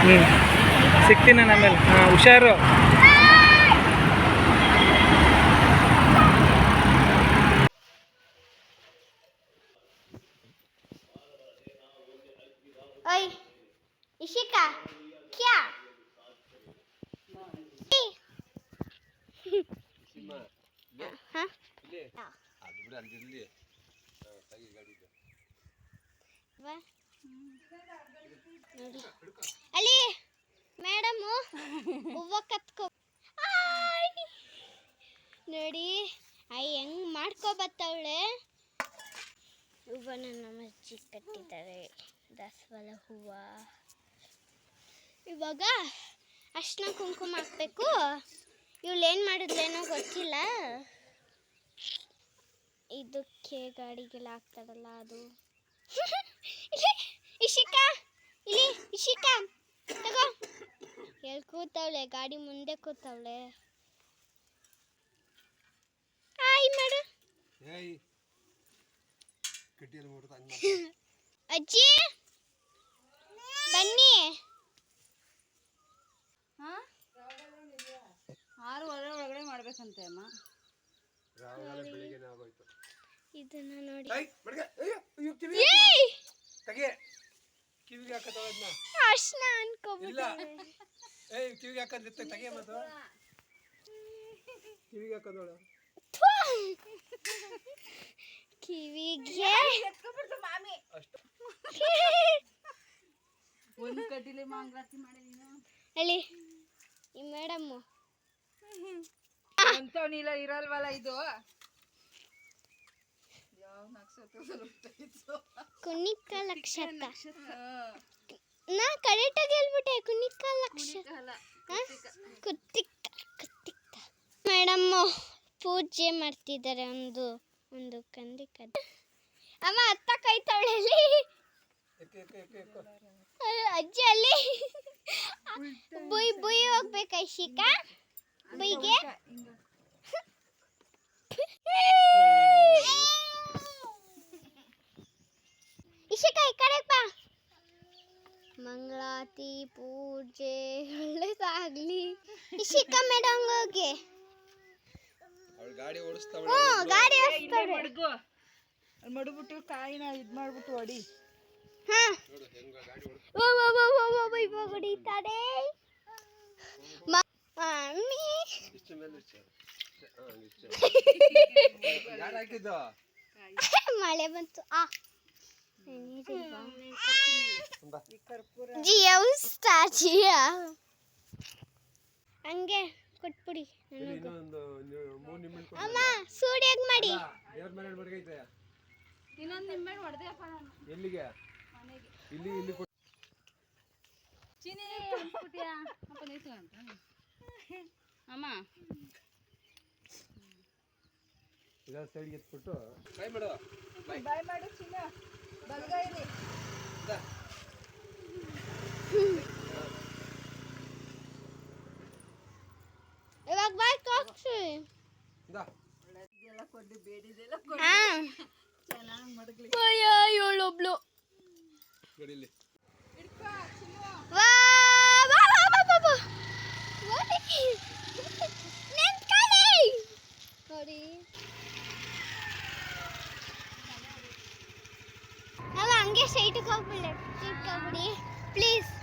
ಹ್ಞೂ ಸಿಗ್ತೀನಿ ಆಮೇಲೆ ಹಾಂ ಹುಷಾರು. ಅಲ್ಲಿ ಮೇಡಮು ಹೂವ ಕತ್ಕೊ. ನೋಡಿ ಅಯ್ಯ ಹೆಂಗ್ ಮಾಡ್ಕೊ ಬತ್ತವಳೆ? ಹೂವನ ನಮ್ಮ ಅಜ್ಜಿ ಕಟ್ಟಿದ್ದಾರೆ. ದಾಸವಾಳ ಹೂವ. ಇವಾಗ ಅರ್ಶಿನ ಕುಂಕುಮ ಹಾಕ್ಬೇಕು. ಇವಳು ಏನು ಮಾಡಿದ್ಲೇನೋ ಗೊತ್ತಿಲ್ಲ. ಇದಕ್ಕೆ ಗಾಡಿಗೆಲ್ಲ ಹಾಕ್ತಾರಲ್ಲ ಅದು. ಇಲ್ಲಿ ಇಶಿಕಾ ಇಲ್ಲಿ ಇಶಿಕಾ ತಗೋ. ಎಲ್ಲಿ ಕೂತವಳೆ ಗಾಡಿ ಮುಂದೆ ಕೂತವಳೆ. ಹಾಯ್ ಮಾಡು. ಅಜ್ಜಿ. ಆರು ಒಳಗಡೆ ಒಳಗಡೆ ಮಾಡ್ಬೇಕಂತೆ ಅಮ್ಮ. ರಾವಣ ಬೆಳಿಗ್ಗೆ ಆಗೋಯ್ತು. ಇದನ್ನ ನೋಡಿ. ತೆಗೆ ಕಿವಿಗೆ ಹಾಕತ್ತವ ಅದನ್ನ ಅರ್ಶನ ಅನ್ಕೋಬಿಟ್ಟೆ ಏಯ್ ಕಿವಿಗೆ ಹಾಕಂದಿತ್ತೆ ತೆಗೆ ಮತ್ತು ಕಿವಿಗೆ ಹಾಕೋದೋಳ. ಕಿವಿಗೆ ಅಷ್ಟು. ಒಂದು ಕಡ್ಡಿಲೆ ಮಂಗಳಾರತಿ ಮಾಡಿ ಹೇಳಿ. ಅಲ್ಲಿ ಈ ಮೇಡಮ್ಮು. ಅಂತವನಿಲ್ಲ ಇರಲ್ವಲ್ಲ ಇದು ಯಾವ ನಕ್ಷತ್ರದಲ್ಲಿ ಹುಟ್ಟಾಯ್ತು ಕುಣಿಕ ನಕ್ಷತ್ರ ನಾ ಕರೆಕ್ಟಾಗಿ ಹೇಳ್ಬಿಟ್ಟೆ ಕುಣಿಕ ನಕ್ಷತ್ರ? ಕುತ್ತಿಕ್ಕ ಕುತ್ತಿಕ್ಕ ಮೇಡಮ್ಮು ಪೂಜೆ ಮಾಡ್ತಿದ್ದಾರೆ ಒಂದು ಒಂದು ಕಂದಿ ಕದ ಅಮ್ಮ ಅತ್ತ ಕೈ ಅಯ್ಯೋ, ಅಜ್ಜಿ ಅಲ್ಲಿ ಬುಯ್ ಬುಯ್ ಹೋಗ್ಬೇಕು ಐಶಿಕಾ ಬುಯ್ಗೆ ಇಶಿಕ ಈ ಕಡೆ ಬಾ ಮಂಗಳಾತಿ ಪೂಜೆ ಒಳ್ಳೇದಾಗ್ಲಿ ಇಶಿಕ ಮೇಡಮ್ ಹೋಗಿ ಅವಳು ಗಾಡಿ ಓಡಿಸ್ತಾವಳೆ ಹ್ಞೂ ಗಾಡಿ ಓಡಿಸ್ತಾಳೆ ಮಡ್ಗು. ಅಲ್ಲಿ ಮಡ್ಬಿಟ್ಟು ಕಾಯಿನ ಇದು ಮಾಡ್ಬಿಟ್ಟು ಹೊಡಿ. ಹಾ. ನೋಡು ಹೆಂಗ ಗಾಡಿ ಓಡಿಸ್ ಓ ಓ ಓ ಓ ಓ ಓ ಇವಾಗ ಹೊಡಿತಾರೆ ಮ- ಮಮ್ಮಿ. ಮಳೆ ಬಂತು. ಆ. ಜಿಯ ಉಸ್ತಾ ಜಿಯ. ಹಂಗೆ ಕೊಟ್ಬಿಡಿ ಅಮ್ಮ ಸೂಡ್ಯಾಗ ಮಾಡಿ. ಎಲ್ಲಿಗೆ? ಇಲ್ಲಿ ಇಲ್ಲಿ ಚೀನಿ ಅಮ್ಮ. ಇದರ ಸೈಡ್ಗೆ ಎತ್ಬಿಟ್ಟು. ಬಾಯ್ ಮಾಡು. ಬಾಯ್ ಬಾಯ್ ಮಾಡು ಚಿನ್ನ. ಬಲಗೈಲಿ ಇವಾಗ ಬಾಯ್ ತೋರ್ಸಿ ಇಂದ ಇದೆಲ್ಲ ಕೊಟ್ಟು ಬೇಡಿದೆಲ್ಲ ಹಾ. say company, please.